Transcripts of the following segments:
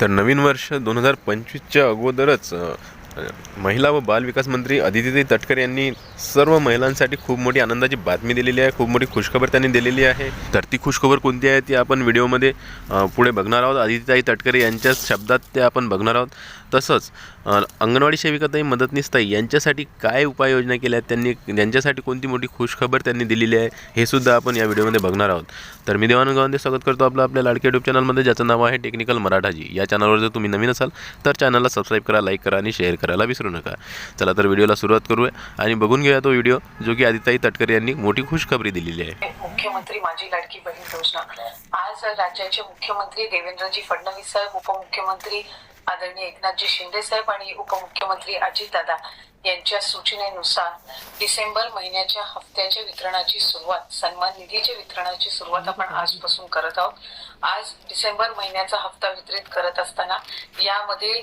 तर नवीन वर्ष दोन हजार पंचवीसच्या अगोदरच महिला व बालविकास मंत्री अदिती तटकरे यांनी सर्व महिलांसाठी खूप मोठी आनंदाची बातमी दिलेली आहे खूप मोठी खुशखबर त्यांनी दिलेली आहे. तर ती खुशखबर कोणती आहे ती आपण व्हिडिओमध्ये पुढे बघणार आहोत. अदितीताई तटकरे यांच्याच शब्दात ते आपण बघणार आहोत. तसंच अंगणवाडी सेविकाताई मदतनीसताई यांच्यासाठी काय उपाययोजना केल्या आहेत त्यांनी यांच्यासाठी कोणती मोठी खुशखबर त्यांनी दिलेली आहे हे सुद्धा आपण या व्हिडिओमध्ये बघणार आहोत. तर मी देवानंद गावंदे स्वागत करतो आपलं आपल्या लाडके यूट्यूब चॅनलमध्ये ज्याचं नाव आहे टेक्निकल मराठाजी. या चॅनलवर जर तुम्ही नवीन असाल तर चॅनलला सबस्क्राईब करा लाईक करा आणि शेअर करा. करायला विसरू नका. चला तर व्हिडिओला सुरुवात करूया आणि बघून घेऊया तो व्हिडिओ जो की आदिताई तटकरे यांनी मोठी खुशखबरी दिलेली आहे. मुख्यमंत्री माझी लाडकी बहीण योजना. आज राज्याचे मुख्यमंत्री देवेंद्रजी फडणवीस साहेब उपमुख्यमंत्री आदरणीय एकनाथजी शिंदे साहेब आणि उपमुख्यमंत्री अजितदादा यांच्या सूचनेनुसार डिसेंबर महिन्याच्या हप्त्याच्या वितरणाची सुरुवात सन्मान निधीच्या वितरणाची सुरुवात आपण आजपासून करत आहोत. आज डिसेंबर महिन्याचा हप्ता वितरित करत असताना यामध्ये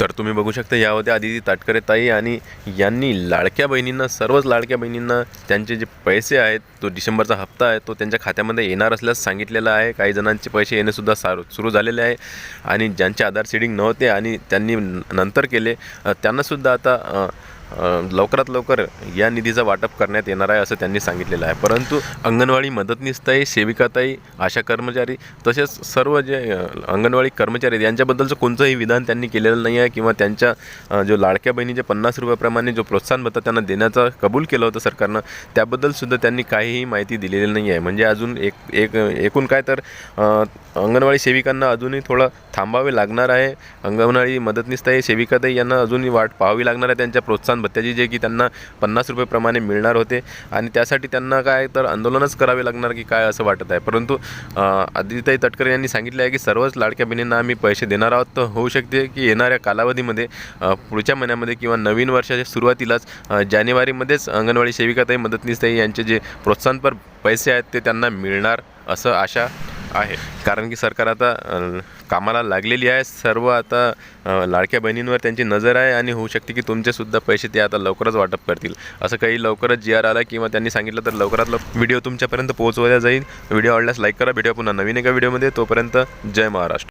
तर तुम्ही बघू शकता या होत्या आदिती ताटकरे ताई आणि यांनी लाडक्या बहिणींना सर्वच लाडक्या बहिणींना त्यांचे जे पैसे आहेत तो डिसेंबरचा हप्ता आहे तो त्यांच्या खात्यामध्ये येणार असल्यास सांगितलेलं आहे. काही जणांचे पैसे येणेसुद्धा सारू सुरू झालेले आहे आणि ज्यांचे आधार सीडिंग नव्हते आणि त्यांनी न- नंतर केले त्यांनासुद्धा आता लवकरात लवकर या निधीचा वाटप करण्यात येणार आहे असं त्यांनी सांगितलेलं आहे. परंतु अंगणवाडी मदतनीसताई सेविकाताई आशा कर्मचारी तसेच सर्व जे अंगणवाडी कर्मचारी आहेत यांच्याबद्दलचं कोणतंही विधान त्यांनी केलेलं नाही आहे किंवा त्यांच्या जो लाडक्या बहिणीचे पन्नास रुपयाप्रमाणे जो प्रोत्साहन भत्ता त्यांना देण्याचं कबूल केलं होतं सरकारनं त्याबद्दलसुद्धा त्यांनी काहीही माहिती दिलेली नाही आहे. म्हणजे अजून एक एक एकूण काय तर अंगणवाडी सेविकांना अजूनही थोडं थांबावे लागणार आहे. अंगणवाडी मदतनीसताई सेविकाताई यांना अजूनही वाट पाहावी लागणार आहे. त्यांच्या प्रोत्साहन भत्त्याची जे की त्यांना पन्नास रुपयेप्रमाणे मिळणार होते. आणि त्यासाठी त्यांना काय तर आंदोलनच करावे लागणार की काय असं वाटत आहे. परंतु अ, आदिताई तटकरे यांनी सांगितले आहे की सर्वच लाडक्या बहिणींना आम्ही पैसे देणार आहोत. तर होऊ शकते की येणाऱ्या कालावधीमध्ये पुढच्या महिन्यामध्ये किंवा नवीन वर्षाच्या सुरुवातीलाच जानेवारीमध्येच अंगणवाडी सेविकाताई मदतनीसताई यांचे जे प्रोत्साहनपर पैसे आहेत ते त्यांना मिळणार असं आशा आहे. कारण की सरकार आता कामाला लागलेली आहे. सर्व आता लाडक्या बहिणींवर त्यांची नजर आहे आणि होऊ शकते की तुमचेसुद्धा पैसे ते आता लवकरच वाटप करतील. असं काही लवकरच जी आर आला किंवा त्यांनी सांगितलं तर लवकरात लवकर व्हिडिओ तुमच्यापर्यंत पोहोचवल्या जाईल. व्हिडिओ आवडल्यास लाईक करा. व्हिडिओ पुन्हा नवीन एका व्हिडिओमध्ये. तोपर्यंत जय महाराष्ट्र.